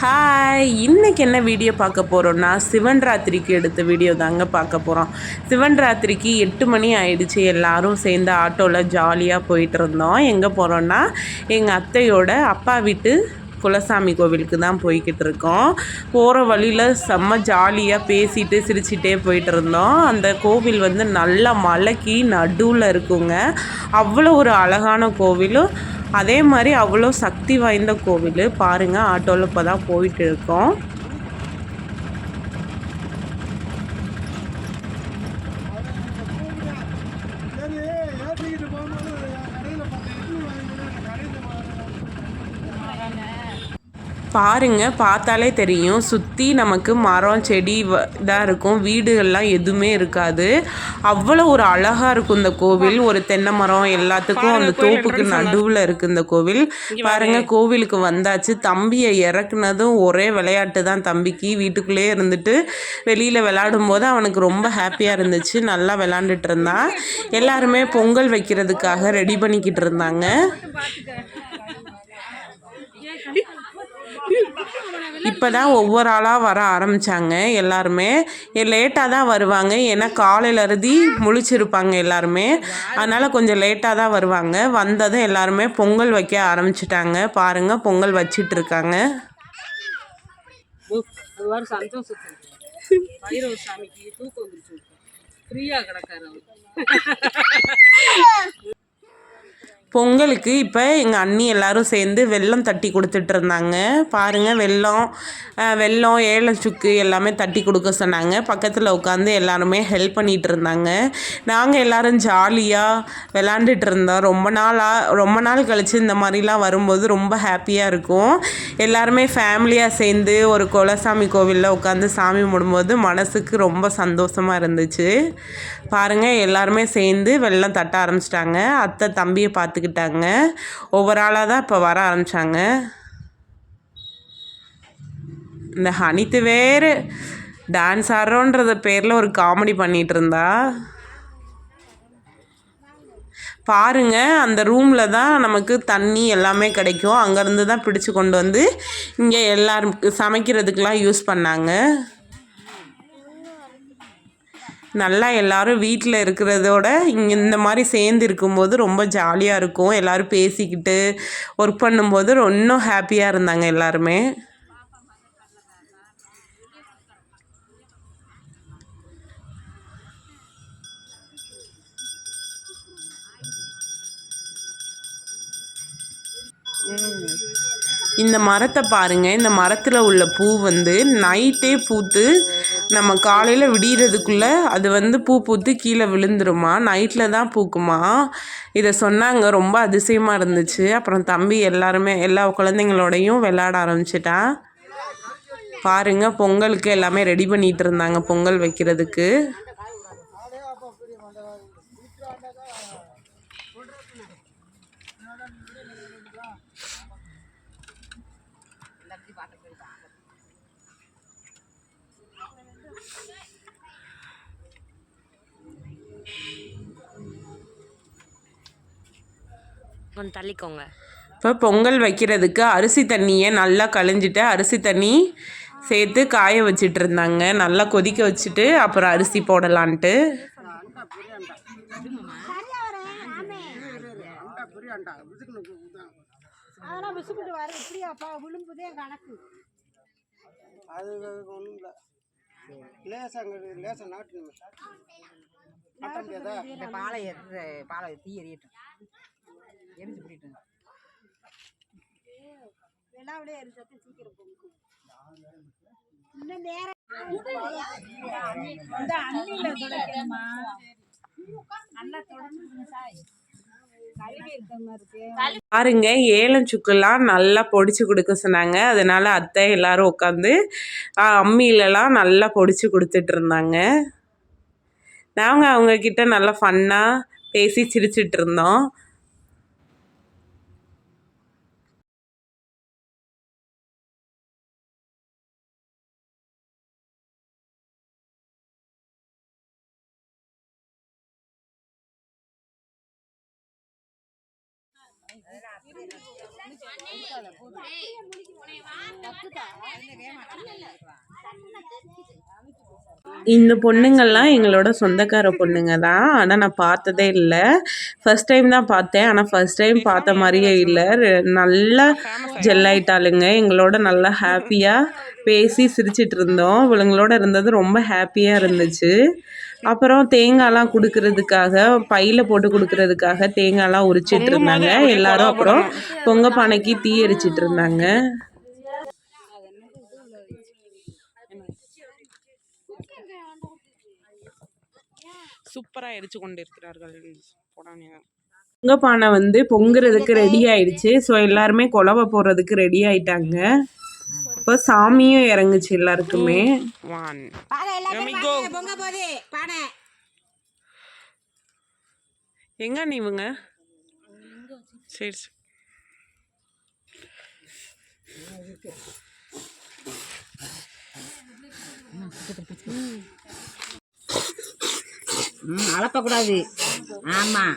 Hi இன்றைக்கி என்ன video பார்க்க போகிறோன்னா சிவன் ராத்திரிக்கு எடுத்த வீடியோ தாங்க பார்க்க போகிறோம் சிவன் ராத்திரிக்கு எட்டு மணி ஆயிடுச்சு. எல்லாரும் சேர்ந்து ஆட்டோவில் ஜாலியாக போயிட்டு இருந்தோம். எங்கே போகிறோன்னா எங்கள் அத்தையோட அப்பா வீட்டு குலசாமி கோவிலுக்கு தான் போய்கிட்டு இருக்கோம். போகிற வழியில் செம்ம ஜாலியாக பேசிட்டு சிரிச்சிட்டே போயிட்டு இருந்தோம். அந்த கோவில் வந்து நல்ல மலைக்கு நடுவில் இருக்குங்க. அவ்வளோ ஒரு அழகான கோவிலும் அதே மாதிரி அவ்வளோ சக்தி வாய்ந்த கோவில் பாருங்கள் ஆட்டோவில் இப்போ தான் போயிட்டு இருக்கோம். பாருங்க பார்த்தாலே தெரியும். சுற்றி நமக்கு மரம் செடி இதாக இருக்கும். வீடுகள்லாம் எதுவுமே இருக்காது. அவ்வளோ ஒரு அழகாக இருக்கும் இந்த கோவில். ஒரு தென்னை மரம் எல்லாத்துக்கும் அந்த தோப்புக்கு நடுவில் இருக்குது இந்த கோவில். பாருங்க. கோவிலுக்கு வந்தாச்சு. தம்பியை இறக்குனதும் ஒரே விளையாட்டு தான். தம்பிக்கு வீட்டுக்குள்ளேயே இருந்துட்டு வெளியில் விளையாடும் போது அவனுக்கு ரொம்ப ஹாப்பியாக இருந்துச்சு. நல்லா விளாண்டுட்டு இருந்தான். எல்லாருமே பொங்கல் வைக்கிறதுக்காக ரெடி பண்ணிக்கிட்டு இருந்தாங்க. இப்போ தான் ஒவ்வொரு ஆளாக வர ஆரம்பித்தாங்க எல்லாருமே. லேட்டாக தான் வருவாங்க. ஏன்னா காலையில் அறுதி முழிச்சிருப்பாங்க எல்லாருமே. அதனால் கொஞ்சம் லேட்டாக தான் வருவாங்க. வந்ததும் எல்லாருமே பொங்கல் வைக்க ஆரம்பிச்சிட்டாங்க. பாருங்கள் பொங்கல் வச்சிட்டு இருக்காங்க. சாமிக்கு தூக்கம் ஃப்ரீயாக கிடக்காரு பொங்கலுக்கு இப்போ எங்கள் அண்ணி எல்லாரும் சேர்ந்து வெள்ளம் தட்டி கொடுத்துட்டு இருந்தாங்க பாருங்கள் வெள்ளம் வெள்ளம் வெல்லம் ஏலம் சுக்கு எல்லாமே தட்டி கொடுக்க சொன்னாங்க. பக்கத்தில் உட்காந்து எல்லாருமே ஹெல்ப் பண்ணிகிட்டு இருந்தாங்க நாங்கள் எல்லாரும் ஜாலியாக விளாண்டுட்டு இருந்தோம் ரொம்ப நாளாக ரொம்ப நாள் கழித்து இந்த மாதிரிலாம் வரும்போது ரொம்ப ஹாப்பியாக இருக்கும். எல்லாருமே ஃபேமிலியாக சேர்ந்து ஒரு குலசாமி கோவிலில் உட்காந்து சாமி கும்பிடும்போது மனசுக்கு ரொம்ப சந்தோஷமாக இருந்துச்சு. பாருங்கள் எல்லாருமே சேர்ந்து வெள்ளம் தட்ட ஆரம்பிச்சிட்டாங்க. அத்தை தம்பியை பார்த்துக்கிட்டு பார்த்துக்கிட்டாங்க ஒவ்வொரு ஆளாக தான் இப்போ வர ஆரம்பித்தாங்க இந்த ஹனித்து வேறு டான்ஸ் ஆடுறோன்றத பேரில் ஒரு காமெடி பண்ணிகிட்டு இருந்தா பாருங்க அந்த ரூமில் தான் நமக்கு தண்ணி எல்லாமே கிடைக்கும். அங்கேருந்து தான் பிடிச்சு கொண்டு வந்து இங்கே எல்லாருக்கு சமைக்கிறதுக்கெலாம் யூஸ் பண்ணாங்க. நல்லா எல்லாரும் வீட்டில் இருக்கிறதோட இங்கே இந்த மாதிரி சேர்ந்து இருக்கும்போது ரொம்ப ஜாலியாக இருக்கும். எல்லாரும் பேசிக்கிட்டு ஒர்க் பண்ணும்போது இன்னும் ஹாப்பியாக இருந்தாங்க எல்லாருமே. இந்த மரத்தை பாருங்க. இந்த மரத்தில் உள்ள பூ வந்து நைட்டே பூத்து நம்ம காலையில் விடியறதுக்குள்ளே அது வந்து பூ பூத்து கீழே விழுந்துருமா? நைட்டில் தான் பூக்குமா? இதை சொன்னாங்க. ரொம்ப அதிசயமாக இருந்துச்சு. அப்புறம் தம்பி எல்லாருமே எல்லா குழந்தைங்களோடையும் விளையாட ஆரம்பிச்சிட்டான் பாருங்கள் பொங்கலுக்கு எல்லாமே ரெடி பண்ணிட்டு இருந்தாங்க பொங்கல் வைக்கிறதுக்கு. கொஞ்சம் தள்ளிக்கோங்க. இப்போ பொங்கல் வைக்கிறதுக்கு அரிசி தண்ணியை நல்லா கழிஞ்சிட்டு அரிசி தண்ணி சேர்த்து காய வச்சிட்டு இருந்தாங்க. நல்லா கொதிக்க வச்சுட்டு அப்புறம் அரிசி போடலான்ட்டு. அதெல்லாம் விசுக்கிட்டு வர இப்படியாப்பா விழும்புதே கணக்கு. அது ஒன்றும் இல்லை லேசாக லேசாக நாட்டு நாட்ட முடியாதா இந்த பாலை எரிஞ்ச பாலை தீ எரியட்டும் எரிஞ்சு பிடிட்டும் சீக்கிரம் பொங்கும். இன்னும் நேரம் இந்த அண்ணில துடைக்கணுமா நல்லா தொடர்ந்து சாய். பாருங்க ஏலம் சுக்குலாம் நல்லா பொடிச்சு கொடுக்க சொன்னாங்க. அதனால அத்தை எல்லாரும் உட்காந்து அம்மியிலலாம் நல்லா பொடிச்சு கொடுத்துட்டு இருந்தாங்க. நாங்கள் அவங்க கிட்ட நல்லா ஃபன்னாக பேசி சிரிச்சிட்டு இருந்தோம். இந்த பொண்ணுங்கள்லாம் எங்களோட சொந்தக்கார பொண்ணுங்க தான் ஆனால் நான் பார்த்ததே இல்லை ஃபர்ஸ்ட் டைம் தான் பார்த்தேன் ஆனால் ஃபர்ஸ்ட் டைம் பார்த்த மாதிரியே இல்லை ரெ- நல்லா ஜெல் ஆயிட்டாளுங்க எங்களோட நல்லா ஹாப்பியாக பேசி சிரிச்சிட்டு இருந்தோம் இவளுங்களோட இருந்தது ரொம்ப ஹாப்பியாக இருந்துச்சு அப்புறம் தேங்காய்லாம் கொடுக்கறதுக்காக பையில் போட்டு கொடுக்கறதுக்காக தேங்காய்லாம் உரிச்சிட்டு இருந்தாங்க. எல்லாரும் அப்புறம் பொங்க பானைக்கு தீ எரிச்சிட்டு இருந்தாங்க. சூப்பராக எரிச்சு கொண்டு இருக்கிறார்கள் பொங்க பானை வந்து பொங்குறதுக்கு ரெடி ஆயிடுச்சு. ஸோ எல்லாருமே குழவை போடுறதுக்கு ரெடி ஆயிட்டாங்க. இப்போ சாமியும் இறங்குச்சு எல்லாருக்குமே. எங்க நீ இவங்க? சரி சரி. ம் அளப்பக்கூடாது ஆமாம்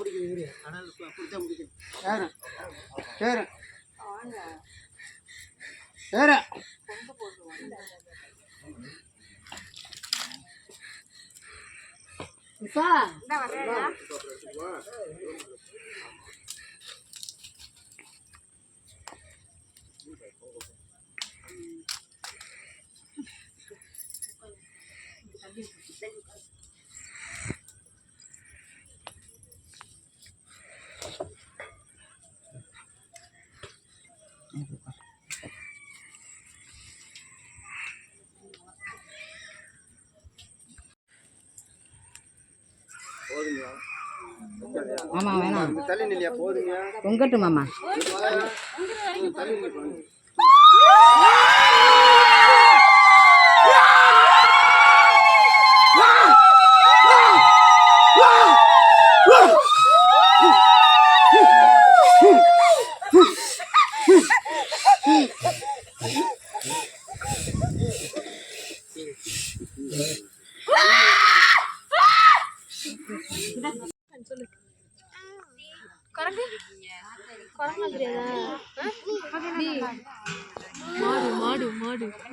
பிடிக்குது ஆனால் அப்படித்தான் பிடிக்கும் சரி சரி சரி உஷா ஆமாம் வேணாம். தள்ளி நிலையா போதுங்க மாமா.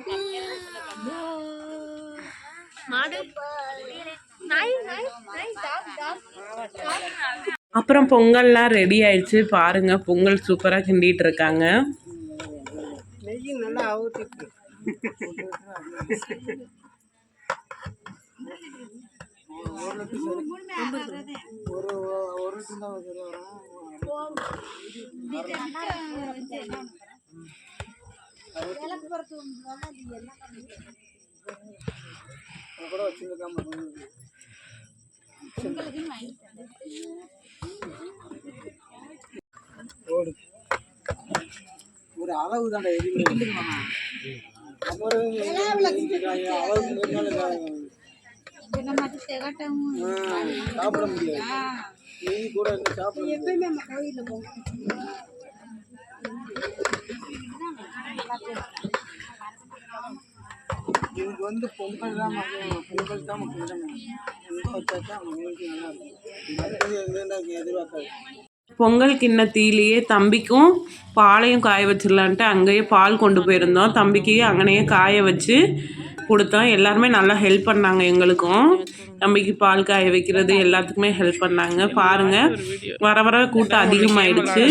தள்ளி நிலை அப்புறம் பொங்கல்லாம் ரெடி ஆயிடுச்சு. பாருங்க பொங்கல் சூப்பராக கிண்டிட்டு இருக்காங்க. நெய் ஒரு கூட வச்சுருக்காம ஓடு ஒரு அளவு தான் எதுவுமே அப்புறம் அளவுக்கு மீறினாலும் ஆ, சாப்பிட முடியாது நெய் கூட இருந்து சாப்பிட வந்து பொங்கல் தான் பொங்கல் தான் மக்கள் வச்சா நல்லா இருக்கும். எதிர்பார்க்காது. பொங்கல் கிண்ணத்திலேயே தம்பிக்கும் பாலையும் காய வச்சிடலான்ட்டு அங்கேயே பால் கொண்டு போயிருந்தோம். தம்பிக்கு அங்கனையே காய வச்சு கொடுத்தோம். எல்லாருமே நல்லா ஹெல்ப் பண்ணாங்க எங்களுக்கும். தம்பிக்கு பால் காய வைக்கிறது எல்லாத்துக்குமே ஹெல்ப் பண்ணாங்க. பாருங்க வர வர கூட்டம் அதிகமாயிடுச்சு.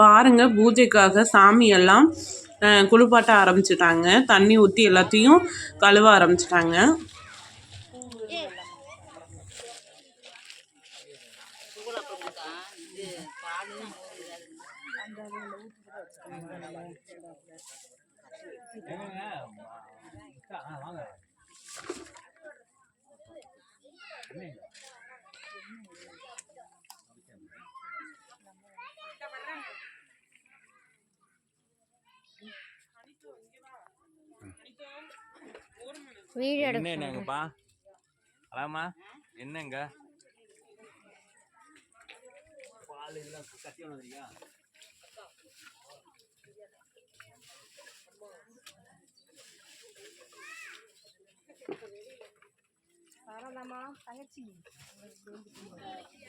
பாருங்க பூஜைக்காக சாமி எல்லாம் குளிப்பாட்ட ஆரம்பிச்சிட்டாங்க. தண்ணி ஊற்றி எல்லாத்தையும் கழுவ ஆரம்பிச்சிட்டாங்க. வீடியோ என்ன என்னங்கப்பா? அலாமா என்னங்க? பால் எல்லாம் கட்டி சாரதாம்மா? தங்கச்சி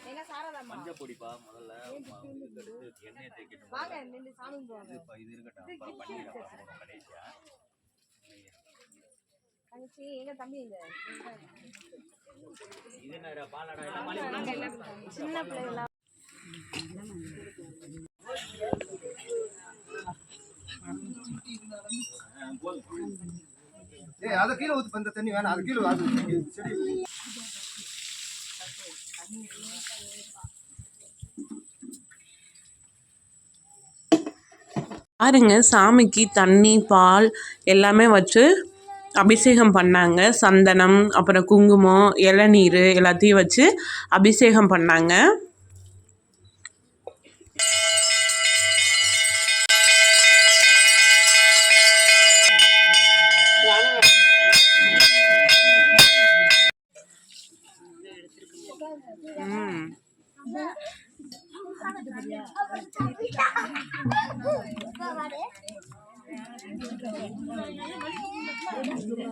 என்ன சாரதாம்மா மஞ்சள் பொடிப்பா முதல்ல எண்ணெயை தேய்க்கணும் வாங்க நின்று சாமி போவாங்க இது இருக்கட்டும். கடைசியா. தங்கச்சி எங்க தம்பி சின்ன பிள்ளைகளா? அதை கீழே ஊத்து தண்ணி வேணாம். அது கீழே அது செடி பாருங்க சாமிக்கு தண்ணி பால் எல்லாமே வச்சு அபிஷேகம் பண்ணாங்க. சந்தனம் அப்புறம் குங்குமம் இளநீர் எல்லாத்தையும் வச்சு அபிஷேகம் பண்ணாங்க.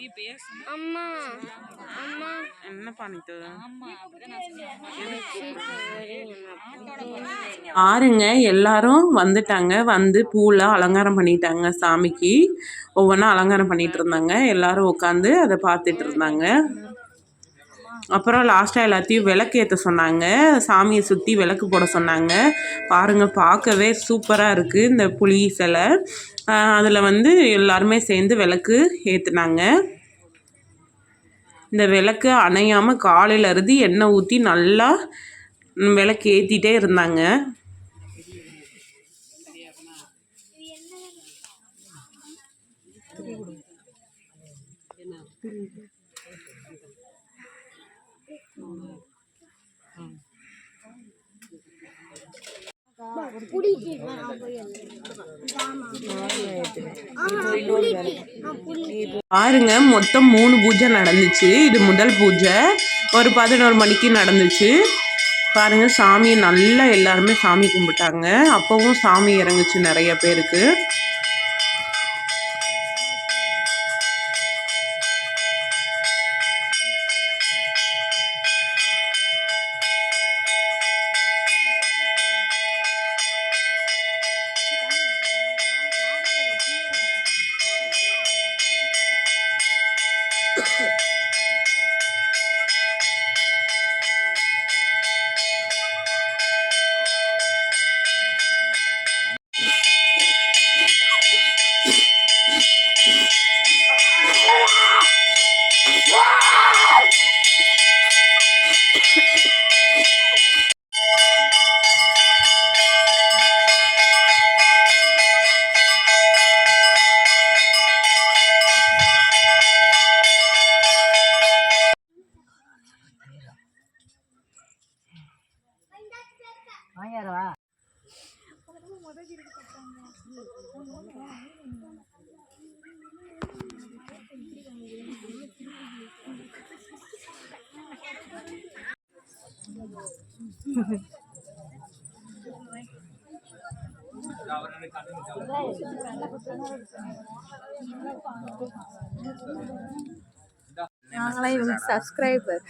பிஸ்கட்டாக தின்றது அம்மா அம்மா. என்ன பண்ணிட்டு? சீக்கிரம் ஆறுங்க எல்லாரும் வந்துட்டாங்க. வந்து பூவில் அலங்காரம் பண்ணிட்டாங்க சாமிக்கு. ஒவ்வொன்றா அலங்காரம் பண்ணிட்டு இருந்தாங்க. எல்லாரும் உட்காந்து அதை பார்த்துட்டு இருந்தாங்க. அப்புறம் லாஸ்ட்டாக எல்லாத்தையும் விளக்கு ஏற்ற சொன்னாங்க. சாமியை சுற்றி விளக்கு போட சொன்னாங்க. பாருங்கள் பார்க்கவே சூப்பராக இருக்குது இந்த புலி சிலை அதில் வந்து எல்லாருமே சேர்ந்து விளக்கு ஏற்றுனாங்க இந்த விளக்கு அணையாமல் காலையிலருந்து எண்ணெய் ஊற்றி நல்லா விளக்கு ஏற்றிட்டே இருந்தாங்க. பாருங்க மொத்தம் மூணு பூஜை நடந்துச்சு. இது முதல் பூஜை. ஒரு பதினோரு மணிக்கு நடந்துச்சு. பாருங்க சாமியை நல்லா எல்லாருமே சாமி கும்பிட்டாங்க. அப்பவும் சாமி இறங்குச்சு நிறைய பேருக்கு. நாங்களே இவங்க சப்ஸ்கிரைபர்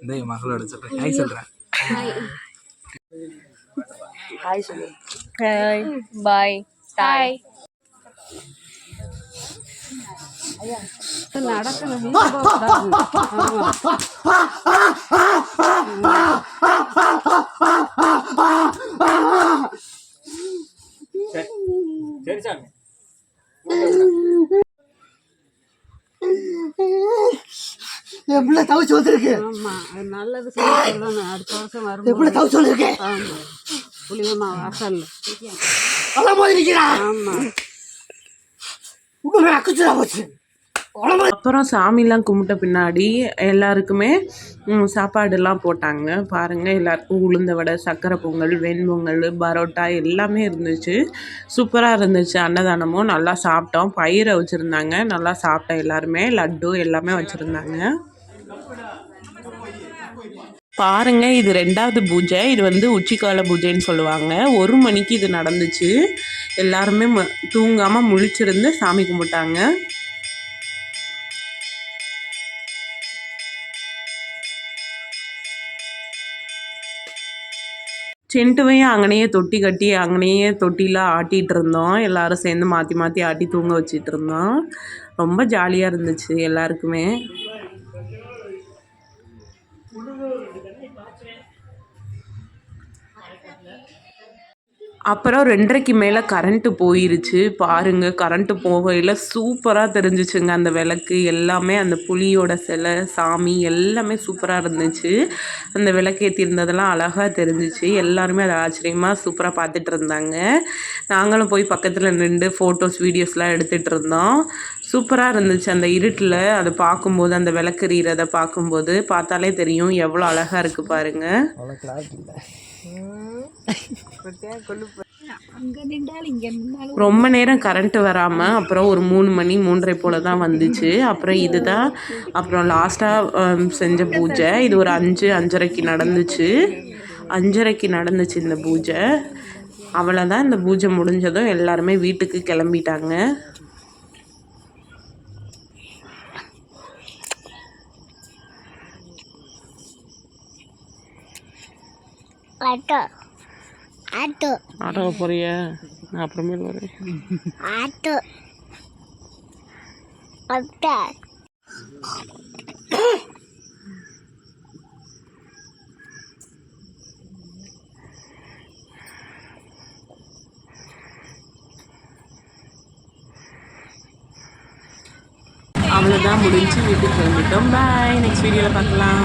இந்த என் மகளோட சொல்கிறேன் ஹாய் சொல்கிறேன் ஹாய் சொல்லு. பாய் வீட்டுக்கு போகக்கூடாது. ஆமா. சரி சாமி தவிச்சு வந்திருக்கு. ஆமா அது நல்லது சொல்லணும் அடுத்த வருஷம் வரும் தவிச்சு வந்திருக்கு. ஆமா புளியம்மா வாசல் அவ்வளோ போது நிற்கிறா ஆமா. உடனே அக்குச்சுடா போச்சு. அப்புறம் சாமிலாம் கும்பிட்ட பின்னாடி எல்லாருக்குமே சாப்பாடுலாம் போட்டாங்க. பாருங்கள் எல்லாருக்கும் உளுந்த வடை சக்கரை பொங்கல் வெண்பொங்கல் பரோட்டா எல்லாமே இருந்துச்சு. சூப்பராக இருந்துச்சு. அன்னதானமும் நல்லா சாப்பிட்டோம். பயிரை வச்சுருந்தாங்க. நல்லா சாப்பிட்டோம் எல்லாருமே. லட்டு எல்லாமே வச்சுருந்தாங்க. பாருங்க இது ரெண்டாவது பூஜை. இது வந்து உச்சிக்கால பூஜைன்னு சொல்லுவாங்க. ஒரு மணிக்கு இது நடந்துச்சு. எல்லாருமே தூங்காமல் முழிச்சிருந்து சாமி கும்பிட்டாங்க. சென்ட்டுவையும் அங்கனையே தொட்டி கட்டி அங்கனையே தொட்டியில் ஆட்டிகிட்டு இருந்தோம் எல்லோரும் சேர்ந்து மாற்றி மாற்றி ஆட்டி தூங்க வச்சிட்டு இருந்தோம் ரொம்ப ஜாலியாக இருந்துச்சு எல்லாருக்குமே. அப்புறம் ரெண்டரைக்கு மேலே கரண்ட்டு போயிருச்சு. பாருங்க கரண்ட்டு போகையில் சூப்பராக தெரிஞ்சிச்சுங்க. அந்த விளக்கு எல்லாமே அந்த புலியோட சிலை சாமி எல்லாமே சூப்பராக இருந்துச்சு. அந்த விளக்கு ஏற்றிருந்ததெல்லாம் அழகாக தெரிஞ்சிச்சு. எல்லாருமே அதை ஆச்சரியமாக சூப்பராக பார்த்துட்டு இருந்தாங்க. நாங்களும் போய் பக்கத்தில் நின்று ஃபோட்டோஸ் வீடியோஸ்லாம் எடுத்துகிட்டு இருந்தோம். சூப்பராக இருந்துச்சு அந்த இருட்டில். அதை பார்க்கும்போது அந்த விளக்கு எறிகிறத பார்க்கும்போது பார்த்தாலே தெரியும். எவ்வளோ அழகாக இருக்குது பாருங்கள் அவ்வளோ கிளாரிட்டி இல்லை. ரொம்ப நேரம் கரண்ட்டு வராமல் அப்புறம் ஒரு மூணு மணி மூன்றரை போல் தான் வந்துச்சு. அப்புறம் இதுதான். அப்புறம் லாஸ்ட்டாக செஞ்ச பூஜை. இது ஒரு அஞ்சு அஞ்சரைக்கு நடந்துச்சு. அஞ்சரைக்கு நடந்துச்சு இந்த பூஜை. அவ்வளோதான் இந்த பூஜை முடிஞ்சதும் எல்லாருமே வீட்டுக்கு கிளம்பிட்டாங்க. ஆட்டோ. ஆட்டோ. ஆட்டோ போறிய? நான் அப்புறமேல் வரேன். ஆட்டோ. அட்டா அவ்வளோதான் முடிஞ்சு வீட்டுக்கு கிளம்பிட்டோம். பாய் நெக்ஸ்ட் வீடியோவில் பார்க்கலாம்.